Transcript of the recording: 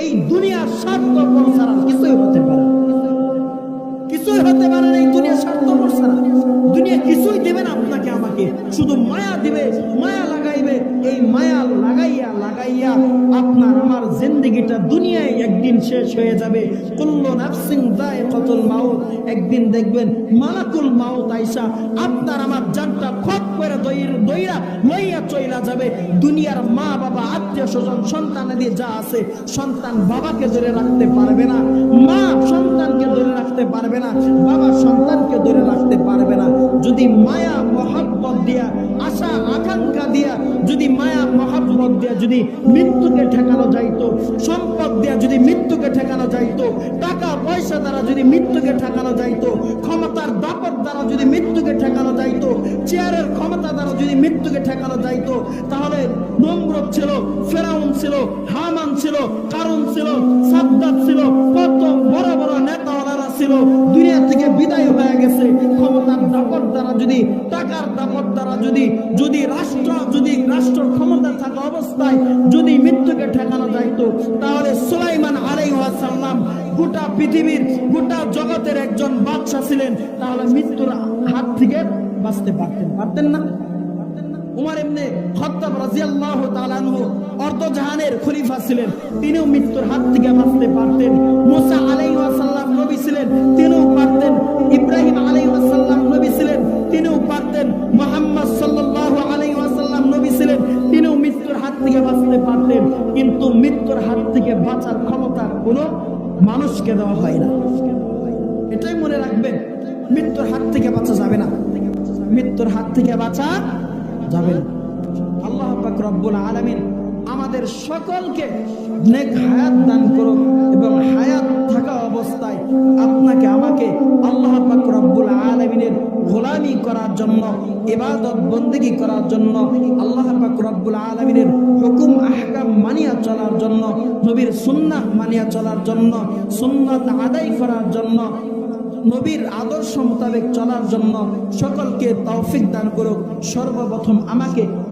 এই দুনিয়ার স্বার্থপর ছাড়া কিছুই হতে পারে কিছুই হতে পারে না এই দুনিয়া স্বার্থপর ছাড়া। দুনিয়া কিছুই দেবে না আপনাকে, আমাকে। শুধু মায়া দিবে, মায়া লাগাইবে। এই মায়া লাগাইয়া লাগাইয়া আপনার, আমার জিন্দগিটা দুনিয়ায় একদিন শেষ হয়ে যাবে। কুল্লু নাফসিন যায়কাতুল মাউত। একদিন দেখবেন মালাকুল মাউত আইসা আপনার আমার জানটা খপ করে দইর লইয়া চইলা যাবে। দুনিয়ার মা বাবা, আত্মীয় স্বজন সন্তানাদি যা আছে, সন্তান বাবাকে ধরে রাখতে পারবে না। মা সন্তানকে ধরে রাখতে পারবে না। বাবা সন্তানকে ধরে রাখতে পারবে না। যদি মায়া, মহাব্বত দিয়া, আশা, আকাঙ্ক্ষা দিয়া, যদি মায়া, মহাব্বত দিয়া যদি মৃত্যুকে ঠেকানো যাইতো, সম্পদ দিয়া যদি মৃত্যুকে ঠেকানো যাইতো, টাকা পয়সা দ্বারা যদি মৃত্যুকে ঠেকানো যাইতো, ক্ষমতার দাপট দ্বারা যদি মৃত্যুকে ঠেকানো যাইতো, চেয়ারের ক্ষমতা দ্বারা যদি মৃত্যুকে ঠেকানো যাইতো, তাহলে নম্রত ছিল, ফেরাউন ছিল, হামান ছিল কারণ ছিল, সাদ্দাত ছিল, কত বড় বড় নেতা ওনারা ছিল, দুনিয়া থেকে বিদায় হয়ে গেছে। ক্ষমতার দাপট দ্বারা যদি টাকার দাপট দ্বারা যদি যদি রাষ্ট্র যদি রাষ্ট্র ক্ষমতা থাকা অবস্থায় যদি মৃত্যুকে ঠেকানো যাইতো, তাহলে সুলাইমান আলাইহাসাল্লাম গোটা পৃথিবীর, গোটা জগতের একজন বাদশা ছিলেন। তাহলে মৃত্যুর হাত থেকে বাঁচতে পারতেন পারতেন না? উমার এমনি খত্তাব রাজিয়াল্লাহু তাআলা আনহু অর্ধজাহানের খলিফা ছিলেন। তিনিও মৃত্যুর হাত থেকে বাঁচতে মৃত্যুর হাত থেকে বাঁচার ক্ষমতা কোনো মানুষকে দেওয়া হয় না। এটাই মনে রাখবেন, মৃত্যুর হাত থেকে বাঁচা যাবে না। মৃত্যুর হাত থেকে বাঁচা যাবে না। আল্লাহ রব্বুল আলামিন আমাদের সকলকে নেক হায়াত দান করুক এবং হায়াত থাকা অবস্থায় আপনাকে, আমাকে আল্লাহ রব্বুল আলামিনের গোলামি করার জন্য, ইবাদত বন্দেগী করার জন্য আল্লাহ রব্বুল আলামিনের হুকুম মানিয়া চলার জন্য, নবীর সুন্নাহ মানিয়া চলার জন্য, সুন্নাত আদায় করার জন্য, নবীর আদর্শ মোতাবেক চলার জন্য সকলকে তৌফিক দান করুক। সর্বপ্রথম আমাকে